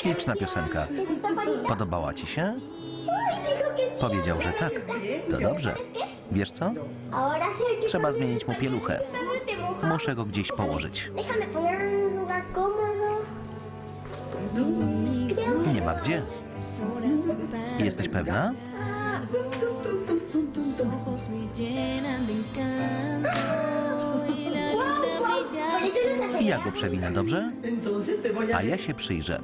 Śliczna piosenka. Podobała ci się? Powiedział, że tak. To dobrze. Wiesz co? Trzeba zmienić mu pieluchę. Muszę go gdzieś położyć. Nie ma gdzie. Jesteś pewna? Estás Ja go przewinę, dobrze? A... Ja się przyjrzę.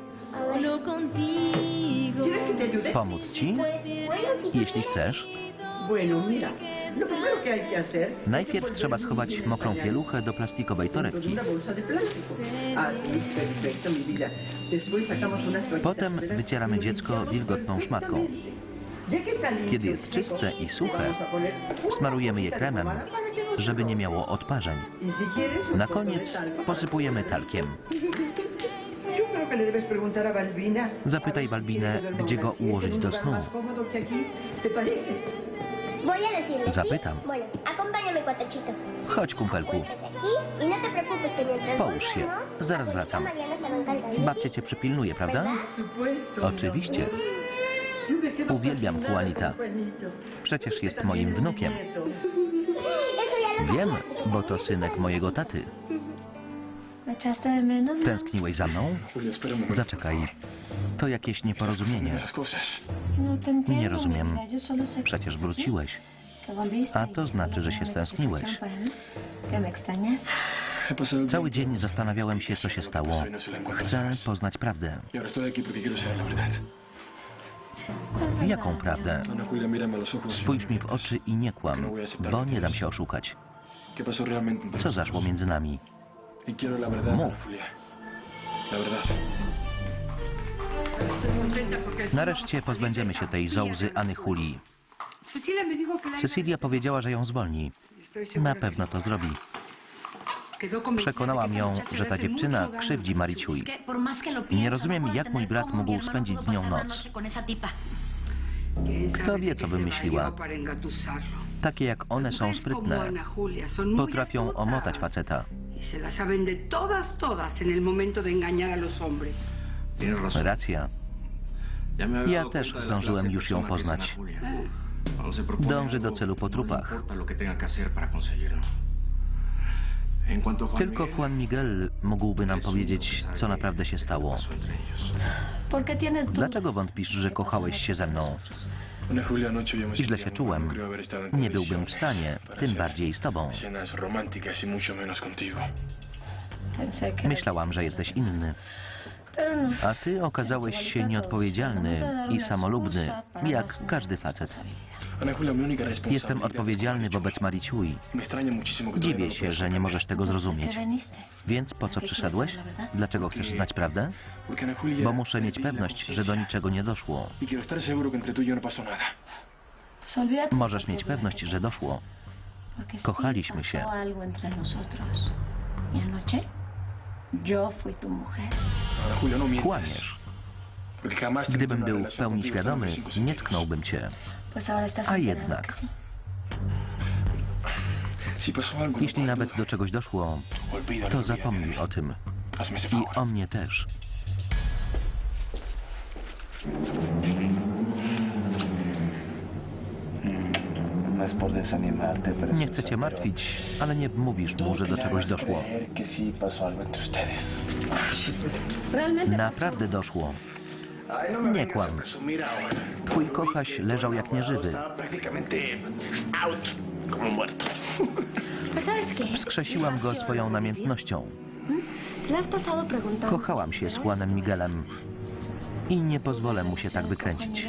Pomóc ci? Jeśli chcesz. Najpierw trzeba schować mokrą pieluchę do plastikowej torebki. Potem wycieramy y dziecko wilgotną szmatką. Kiedy jest czyste i suche, Smarujemy je kremem, żeby nie miało odparzeń. Na koniec posypujemy talkiem. Zapytaj Balbinę, gdzie go ułożyć do snu. Zapytam. Chodź, kumpelku. Połóż się. Zaraz wracam. Babcia cię przypilnuje, prawda? Oczywiście. Uwielbiam Juanita. Przecież jest moim wnukiem. Wiem, bo to synek mojego taty. Tęskniłeś za mną? Zaczekaj. To jakieś nieporozumienie. Nie rozumiem. Przecież wróciłeś. A to znaczy, że się stęskniłeś. Cały dzień zastanawiałem się, co się stało. Chcę poznać prawdę. Jaką prawdę? Spójrz mi w oczy i nie kłam, bo nie dam się oszukać. Co zaszło między nami? Y Mów. Nareszcie pozbędziemy się tej zołzy Any Julii. Cecilia powiedziała, że ją zwolni. Na pewno to zrobi. Przekonałam ją, że ta dziewczyna krzywdzi Mariciuj. Nie rozumiem, jak mój brat mógł spędzić z nią noc. Kto wie, co wymyśliła. Takie jak one są sprytne. Potrafią omotać faceta. Y. Racja. Ja też zdążyłem już ją poznać. Dąży do celu po trupach. Tylko Juan Miguel mógłby nam powiedzieć, co naprawdę się stało. ¿Por qué tienes dudas? Dlaczego wątpisz, że kochałeś się ze mną? I źle się czułem. Nie byłbym w stanie, tym bardziej z tobą. Myślałam, że jesteś inny. A ty okazałeś się nieodpowiedzialny i samolubny, jak każdy facet. Jestem es odpowiedzialny wobec Mariciui. Dziwię się, że nie możesz tego zrozumieć. Więc po co przyszedłeś? Dlaczego chcesz znać prawdę? Bo muszę mieć pewność, że do niczego nie doszło. Możesz mieć pewność, że doszło. kochaliśmy się. Yo fui tu mujer. No. Kłamiesz. Gdybym był w pełni świadomy, nie tknąłbym cię. A jednak. no Jeśli nawet do czegoś doszło, to zapomnij o tym. I o mnie też. Nie chcę cię martwić, ale nie mówisz mu, że do czegoś doszło. Naprawdę doszło. Nie kłam. Twój kochaś leżał jak nieżywy. Wskrzesiłam go swoją namiętnością. Kochałam się z Juanem Miguelem. I nie pozwolę mu się tak wykręcić.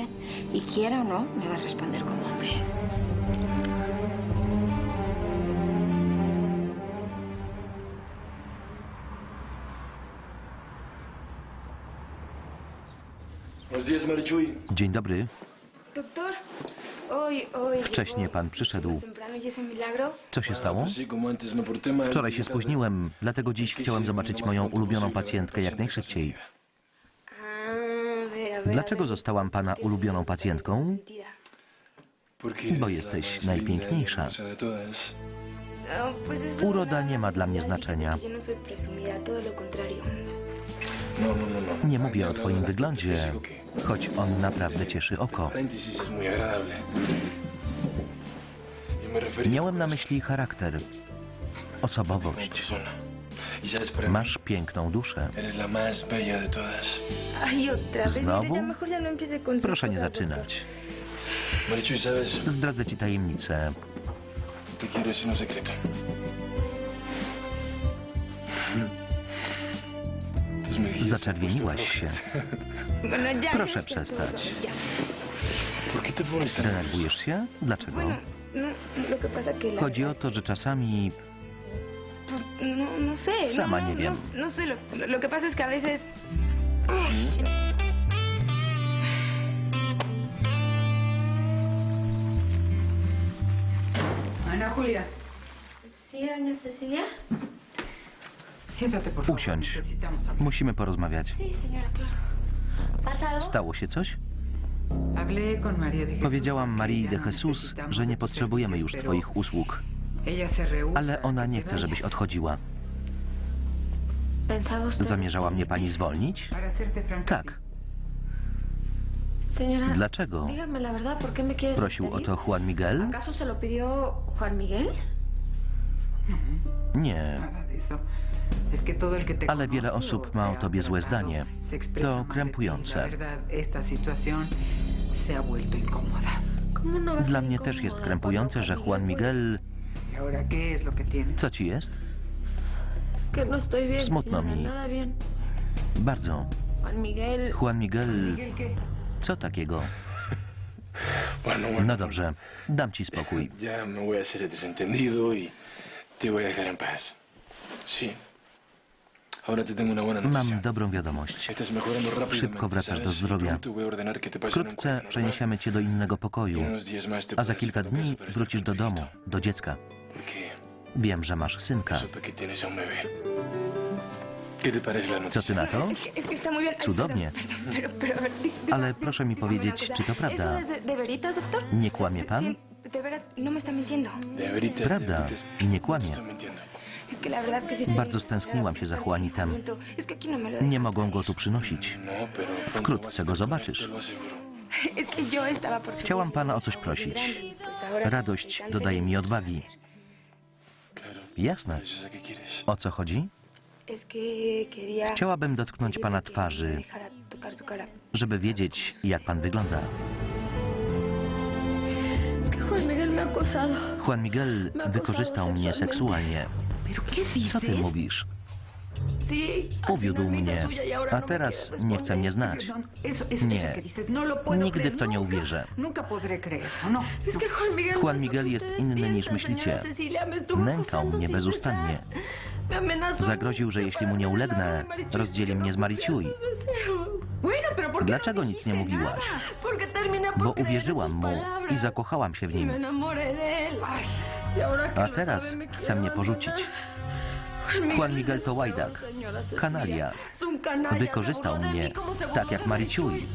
Y quiera o no, me va a responder como hombre. Dzień dobry. Doctor, hoy, hoy. Wcześnie pan przyszedł. Y. Co się stało? Porté mal. Wczoraj się spóźniłem, dlatego dziś chciałem zobaczyć moją ulubioną pacjentkę jak najszybciej. Ah. Dlaczego zostałam pana ulubioną pacjentką? Bo jesteś najpiękniejsza. y. No, Uroda no- nie ma dla mnie no, znaczenia. Nie mówię o twoim wyglądzie, choć on naprawdę cieszy oko. Miałem na myśli charakter, osobowość. Y Masz piękną duszę. ¿Znowu? no Proszę nie zaczynać. Sabes, Zdradzę ci tajemnicę. te quiero decir un secreto. Zaczerwieniłaś się. Proszę przestać. ya. ¿Por qué te pones tan Denerwujesz się? Dlaczego? No, Chodzi o to, że czasami no, no. Sama nie wiem. No, no. Ana Julia, ¿Sí, doña Cecilia? Usiądź. Musimy porozmawiać. Stało się coś? Powiedziałam Marii de no Jesus, że nie potrzebujemy już Twoich usług, ale ona nie chce, żebyś odchodziła. Zamierzała mnie pani zwolnić? Tak. Dlaczego? dígame la verdad, ¿por qué me quiere Prosił o to Juan Miguel? ¿Acaso se lo pidió Juan Miguel? Nie. Ale wiele osób ma o tobie złe zdanie. To krępujące. La verdad, esta situación se ha vuelto incómoda. ¿Cómo no Dla ser mnie też jest krępujące, że Juan Miguel... ¿Y? Co ci jest? No Smutno mi. Bardzo. Juan Miguel... Co takiego? No dobrze, dam ci spokój. Ya me voy a el desentendido y te voy a dejar en paz. Sí. Mam dobrą wiadomość. Szybko wracasz do. Y zdrowia. Wkrótce przeniesiemy cię do innego Y pokoju, a za kilka dni wrócisz do domu, do dziecka. Wiem, że masz synka. Co ty na to? Cudownie. Ale proszę mi powiedzieć, czy to prawda? Nie kłamie pan? No Prawda. nie No kłamie. Bardzo stęskniłam się za Juanitem. Nie mogą go tu przynosić. No, Wkrótce go zobaczysz. Chciałam pana o coś prosić. Radość dodaje mi odwagi. Jasne. O co chodzi? Chciałabym dotknąć pana twarzy, żeby wiedzieć, jak pan wygląda. Juan Miguel wykorzystał mnie seksualnie. Co ty mówisz? Uwiódł mnie, a teraz nie chce mnie znać. No, Nie. no Nigdy w to nie uwierzę. No. Juan Miguel... No jest inny niż myślicie. Nękał mnie bezustannie. Zagroził, że jeśli mu nie ulegnę, rozdzieli mnie z Mariciuj. Bueno, pero ¿por qué Dlaczego no nic nie mówiłaś? Bo uwierzyłam mu i zakochałam się w Y nim. A teraz chce mnie porzucić. Juan Miguel to łajdak. Kanalia. Wykorzystał mnie, tak jak Mariciuj.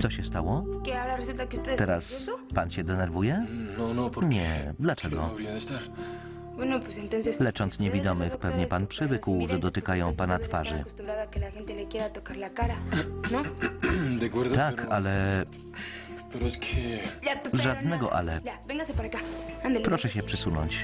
Co się stało? ¿Que ahora resulta que usted es Teraz pan się denerwuje? No, no, porque... Nie, dlaczego? Entonces... Lecząc niewidomych, pewnie pan przywykł, że dotykają pana twarzy. ¿no? Tak, ale Pero Żadnego ale. Proszę się przysunąć.